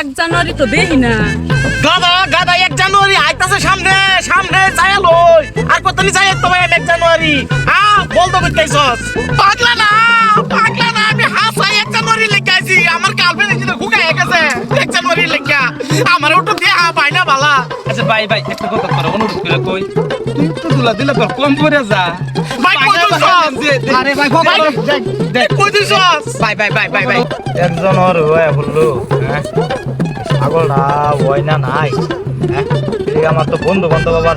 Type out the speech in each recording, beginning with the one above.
এক জানুয়ারি তো দেখি না। গাদা গাদা এক জানুয়ারি আইতাছে সামনে সামনে যাই লই। আর কতনি যাই তো ভাই এক জানুয়ারি। আ বল তো কইতাইছস। পাগলা না পাগলা না আমি হাসাই এক জানুয়ারি লেখাইছি আমার গার্লফ্রেন্ড এসে হুগাই গেছে এক জানুয়ারি লেখা আমার ওটা দিয়ে হা পাই না বালা। আচ্ছা ভাই ভাই একটা কথা করো অনুরোধ করে কই। তুই তো দুলা দিলে কম করে যা ভাই কই দিছস আরে ভাই ভগবান কই দিছস ভাই ভাই ভাই ভাই ভাই একজন ওর হয়ে হ্যাঁ ছাগলটা হয় না নাই হ্যাঁ এই আমার তো বন্ধু বান্ধব আবার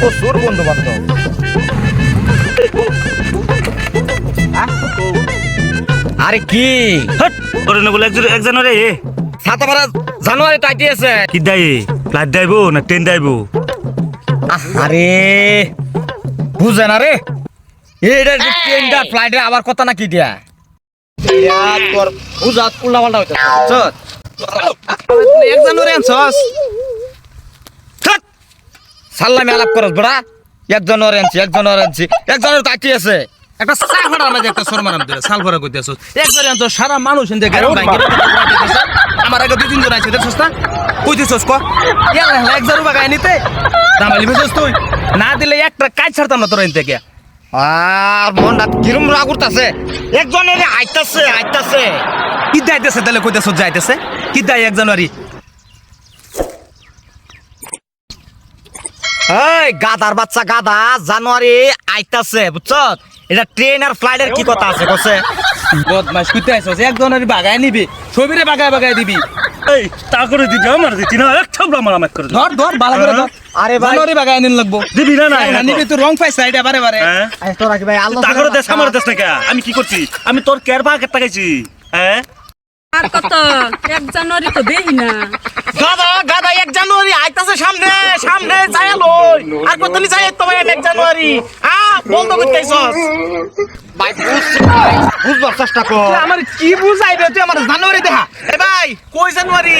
প্রচুর বন্ধু বান্ধব আরে কি হট ওরে না বলে একজন একজন রে সাত বারা জানুয়ারি আইতে আছে কি দাই ফ্লাইট দাইবো না ট্রেন দাইবো আরে বুঝে না রে। এইটা ট্রেনটা ফ্লাইটে আবার কথা না কি দিয়া তোর বুঝাত উল্টা পাল্টা হইতেছে এক জানুয়ারি আনছস। থাক। সাল্লামে আলাপ করস বড়া। আনছি ওর আনছি। একজনের তাকি আছে। একটা সাল ফাটার মাঝে একটা সর মারাম দিলে সাল ফাটা কইতে আসছ এক জানুয়ারি সারা মানুষ এনতে আমার আগে দুই তিনজন আছে দেখছস না? কইতেছস ক? ইয়ালা হেলা এক জারু বাগায় নিতে? দামালি বেছস তুই? না দিলে একটা কাজ ছাড়তাম না তোর এন থেকে। আর মনটা কিরম রাগ উঠতাছে? একজনের আইতাছে আইতাছে। কি দাইতেছে তাহলে কইতেছস যাইতেছে কি দাই এক জানুয়ারি? এই গাদার বাচ্চা গাদা জানুয়ারি আইতাছে বুঝছত এটা ট্রেন আর ফ্লাইটের কি কথা আছে কছে বদমাস কইতে আইছস এক জানুয়ারি বাগায় নিবি ছবিরে বাগায় বাগায় দিবি। এই তা করে দিবি আমার দিতি না এক থাবলা আমার আমার করে। ধর ধর বালা করে ধর। আরে ভাই। বাগায় নিন লাগবো। দিবি না না হ্যাঁ, নিবি তুই রং পাইছ সাইডে বারে বারে। হ্যাঁ? আরে তোরা কি ভাই আল্লাহ তা করে দেশ আমার দেশ না আমি কি করছি? আমি তোর কেয়ার ভাগ টাকাইছি হ্যাঁ? আর কত? এক জানুয়ারি তো দেখি না। গাদা গাদা এক জানুয়ারি আইতাছে সামনে সামনে যাই লই। আর কতনি যাই তো ভাই এক জানুয়ারি? আ বল তো কইতাইছস ভাই বুঝ বুঝবার চেষ্টা কর। আমার কি বুঝাই রে তুই আমার জানুয়ারি দেখা। এ ভাই কই জানুয়ারি?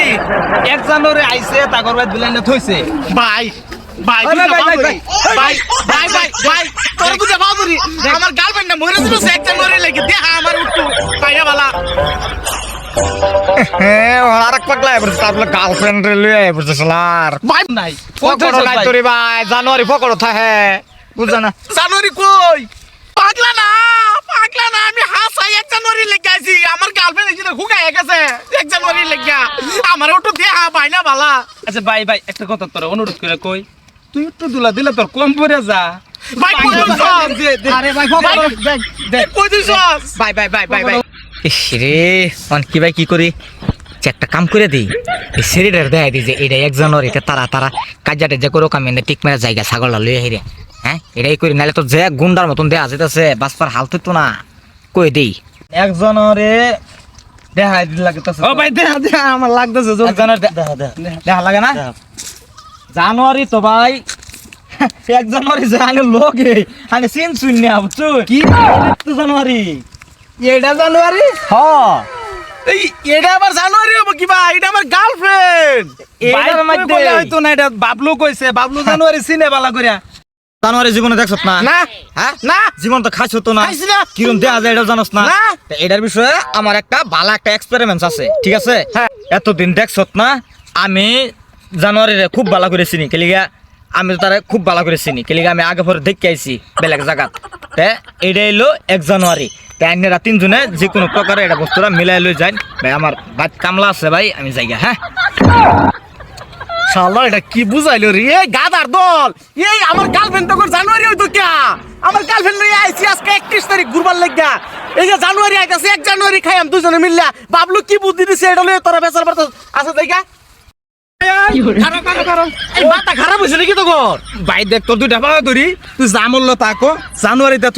এক জানুয়ারি আইছে তাগর বাদ বিলাইনে থইছে। ভাই ভাই ভাই, ভাই, ভাই, ভাই। ভাই ভাই ভাই ভাই তোর বুঝে বাবুরি আমার গার্লফ্রেন্ড না মরে ছিল এক জানুয়ারি লাগে। দেখা আমার উঠু পাইয়া বালা। হ্যাঁ এক পাগলা এবার তারপরে গার্লফ্রেন্ড রে লয়ে বুঝছ আর। ভাই নাই পকড়ো নাই তোরে ভাই জানুয়ারি পকড়ো থাকে বুঝছ না। জানুয়ারি কই? পাগলা না পাগলা না আমি হাসাই এক জানুয়ারি লেগে আমার গার্লফ্রেন্ড এসে হুগাই গেছে এক জানুয়ারি লেগে। আমার উঠু দেখা পাই না বালা। আচ্ছা ভাই ভাই একটা কথা তোর অনুরোধ করে কই তুই একটু দুলা দিলে তোর কম পড়ে যা। ভাই কই দিছস? দে, দে। আরে ভাই ভাই, কই দিছস? বাই ইস রে অন কি ভাই কি করি? একটা কাম করে দিই। এই শরীরের দেখাই দিই যে এটা এক জানুয়ারিতে তারা তারা কাজাটে যে করো কাম এনে টিক মেরা জায়গা ছাগলটা হিরে হ্যাঁ? এটাই করি নাহলে তো যে গুন্ডার মতন দেয়া যেতেছে বাসপার হাল তো না। কই দেই? এক জানুয়ারি দেখাই দিল লাগতেছে ও ভাই দেখা দেখা আমার লাগতেছে এক জানুয়ারি দেখা দেখা লাগে না? জানুয়ারি তো ভাই এক জানুয়ারি যে আগে লোকে আগে সিন শূন্য বুঝছ? কি? জানুয়ারি। এটা জানুয়ারি? হ্যাঁ। এই এটা আবার জানুয়ারি হব কি ভাই এটা আমার গার্লফ্রেন্ড মধ্যে হয়তো না এটা বাবলু কইছে। বাবলু জানুয়ারি সিনে বালা করিয়া জানুয়ারি জীবনে দেখছ না? না। হ্যাঁ? না। জীবন তো খাইছ তো না? কিরম দেয়া যায় এটা জানোস না? না। এটার বিষয়ে আমার একটা ভালো একটা এক্সপেরিমেন্ট আছে ঠিক আছে? হ্যাঁ। এতদিন দেখছ না আমি জানুয়ারিরে খুব ভালো করে চিনি কেলিগা আমি তো তারে খুব ভালো করে চিনি কেলিগা আমি আগে পরে দেখে আইছি বেলেগ জায়গাত তে এটা এলো এক জানুয়ারি। তাই আইনেরা তিনজনে যে কোনো প্রকারে এটা বস্তুটা মিলাই লই যাই ভাই, আমার বাদ কামলা আছে ভাই, আমি যাইগা হ্যাঁ? শালা, এটা কি বুঝাইলো রে? এই গাদার দল! এই আমার গার্লফ্রেন্ড তো জানুয়ারি হইতো কিয়া? আমার গার্লফ্রেন্ড লই আইছি আজকে 31 তারিখ ঘুরবার লাগা এই যে জানুয়ারি আইতাছে, এক জানুয়ারি খাইম দুজনে মিললা বাবলু কি বুদ্ধি দিছে এটা লই তোরা বেচার আছে দেখা দেখ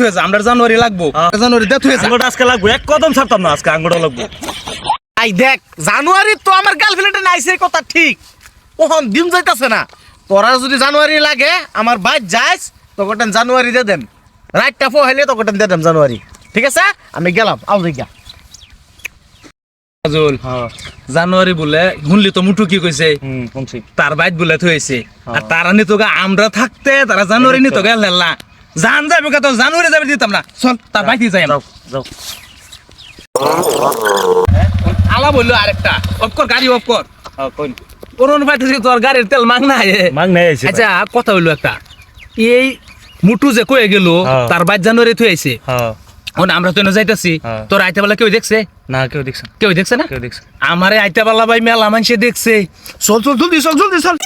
হয়ে যা আমরা জানুয়ারি লাগবো। জানুয়ারি দেথ আজকে লাগবো এক কদম ছাড়তাম না আজকে আঙ্গুটা লাগবো। আই দেখ জানুয়ারি তো আমার গার্লফ্রেন্ড কথা ঠিক। ওহন দিন যাইতাছে না। তোরা যদি জানুয়ারি লাগে আমার বাইক যাইস তখন জানুয়ারি দিয়ে দেন। রাইটটা ফো হইলে তখন দিয়ে দেন জানুয়ারি। ঠিক আছে? আমি গেলাম আও দেখা কাজল। জানুয়ারি বলে শুনলি তো মুটু কি কইছে তার বাইত বলে থইছে আর তারা নিত আমরা থাকতে তারা জানুয়ারি নিত গা হেল্লা জান যাবে তো জানুয়ারি যাবে দিতাম না চল তার বাইতে যাই যাও যাও আলা বলল আরেকটা। অফ কর গাড়ি অফ কর। হ্যাঁ, কোন কোন পাইতেছি তোর গাড়ির তেল মাগ না মাগ নাই আইছে আচ্ছা কথা হইল একটা। এই মুটু যে কয়ে গেল হ্যাঁ। তার বাইর জানুয়ারি থুয়ে আইছে হ্যাঁ। এখন আমরা তো এনে যাইতাছি। হ্যাঁ। তোর আইতে বেলা কেউ দেখছে? না কেউ দেখছে কেউ দেখছে না? কেউ দেখছে আমারে আইতে বেলা ভাই মেলা মানুষে দেখছে। চল চল জলদি চল জলদি চল।